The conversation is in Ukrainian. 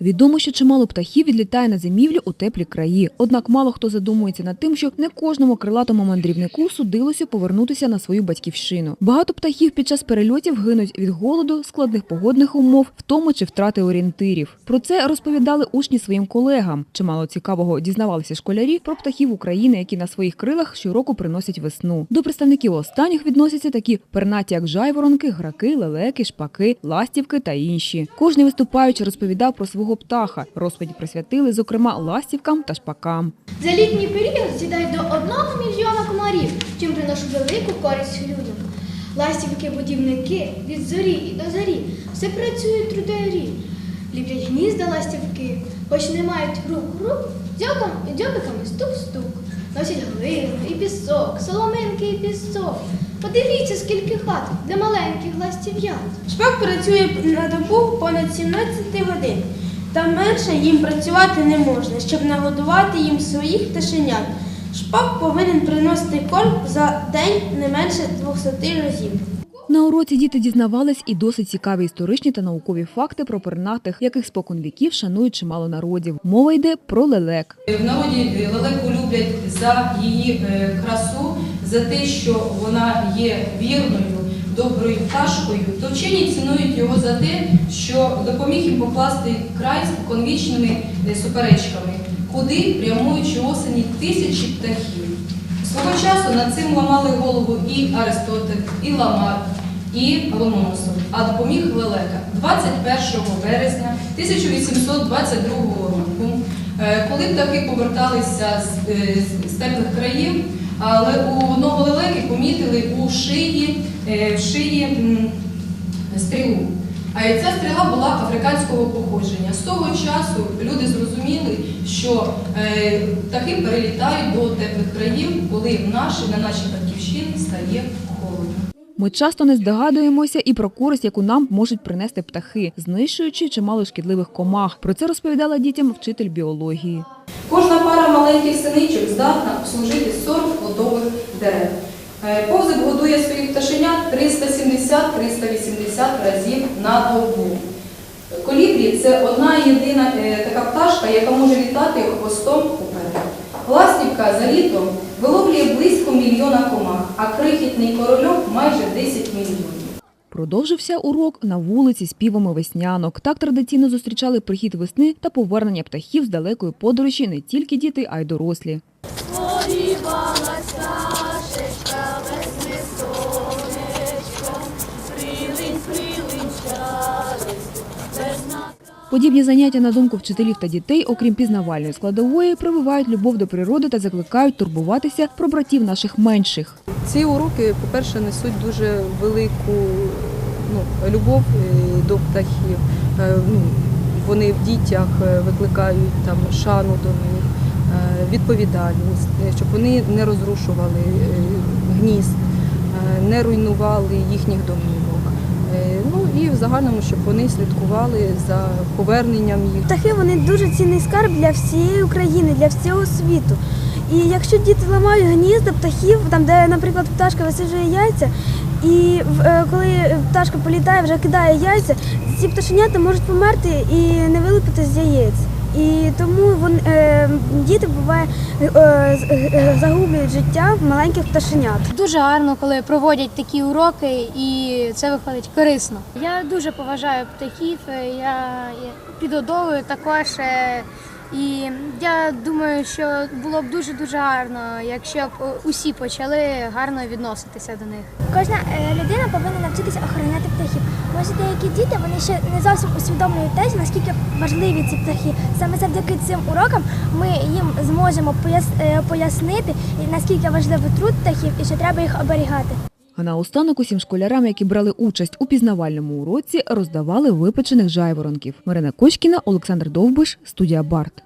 Відомо, що чимало птахів відлітає на зимівлю у теплі краї. Однак мало хто задумується над тим, що не кожному крилатому мандрівнику судилося повернутися на свою батьківщину. Багато птахів під час перельотів гинуть від голоду, складних погодних умов, втоми чи втрати орієнтирів. Про це розповідали учні своїм колегам. Чимало цікавого дізнавалися школярі про птахів України, які на своїх крилах щороку приносять весну. До представників останніх відносяться такі пернаті, як жайворонки, граки, лелеки, шпаки, ластівки та інші. Кожний виступаючи розповідав про свого птаха. Розповіді присвятили, зокрема, ластівкам та шпакам. За літній період з'їдають до одного мільйона комарів, чим приношу велику користь людям. Ластівки-будівники від зорі і до зарі все працюють трударі. Ліплять гнізда ластівки, хоч не мають рук-рук, дзьобом і дзьобиками стук-стук. Носять глину і пісок, соломинки і пісок. Подивіться, скільки хат для маленьких ластів'ят. Шпак працює на добу понад 17 годин. Та менше їм працювати не можна, щоб нагодувати їм своїх пташенят. Шпак повинен приносити корм за день не менше 200 разів. На уроці діти дізнавались і досить цікаві історичні та наукові факти про пернатих, яких спокон віків шанують чимало народів. Мова йде про лелек. В народі лелеку люблять за її е, красу, за те, що вона є вірною, доброю пташкою, то вчені цінують його за те, що допоміг їм покласти край з споконвічними е, суперечками, куди прямуючи осені тисячі птахів. Свого часу над цим ламали голову і Аристотель, і Ламар, і Ломоносов, а допоміг лелека 21 березня 1822 року. Е, Коли птахи поверталися з, е, з теплих країв, але у одного лелеки помітили у шиї, е, в шиї стрілу. А ця стріла була африканського походження. З того часу люди зрозуміли, що е, птахи перелітають до теплих країв, коли наші, на нашій батьківщині стає холодно. Ми часто не здогадуємося і про користь, яку нам можуть принести птахи, знищуючи чимало шкідливих комах. Про це розповідала дітям вчитель біології. Кожна пара маленьких синичок здатна обслужити 40 плодових дерев. Е, Повзик годує своїх пташенят 370-380 разів на добу. Колібрі це одна єдина е, така пташка, яка може літати хвостом уперед. За літом виловлює близько мільйона комах, а крихітний корольок майже 10 мільйонів. Продовжився урок на вулиці з півами веснянок. Так традиційно зустрічали прихід весни та повернення птахів з далекої подорожі не тільки діти, а й дорослі. Подібні заняття на думку вчителів та дітей, окрім пізнавальної складової, прививають любов до природи та закликають турбуватися про братів наших менших. Ці уроки, по-перше, несуть дуже велику ну, любов е, до птахів. Е, Ну, вони в дітях е, викликають там шану до них, відповідальність, щоб вони не розрушували гнізд, не руйнували їхніх домівок. Е, Ну і в загальному, щоб вони слідкували за поверненням їх. Птахи вони дуже цінний скарб для всієї України, для всього світу. І якщо діти ламають гнізда птахів, там де, наприклад, пташка висиджує яйця, і е, коли пташка політає, вже кидає яйця, ці пташенята можуть померти і не вилупити з яєць. І тому вон, е, діти буває е, з- е, загублюють життя маленьких пташенят. Дуже гарно, коли проводять такі уроки, і це виходить корисно. Я дуже поважаю птахів. е, Я підгодовую також. І я думаю, що було б дуже дуже гарно, якщо б е, усі почали гарно відноситися до них. Кожна е, людина повинна навчитися охороняти птахів. Може, деякі діти вони ще не зовсім усвідомлюють те, наскільки важливі ці птахи. Саме завдяки цим урокам ми їм зможемо е, пояснити, наскільки важливий труд птахів і що треба їх оберігати. А наостанок усім школярам, які брали участь у пізнавальному уроці, роздавали випечених жайворонків. Марина Кочкіна, Олександр Довбиш, студія Барт.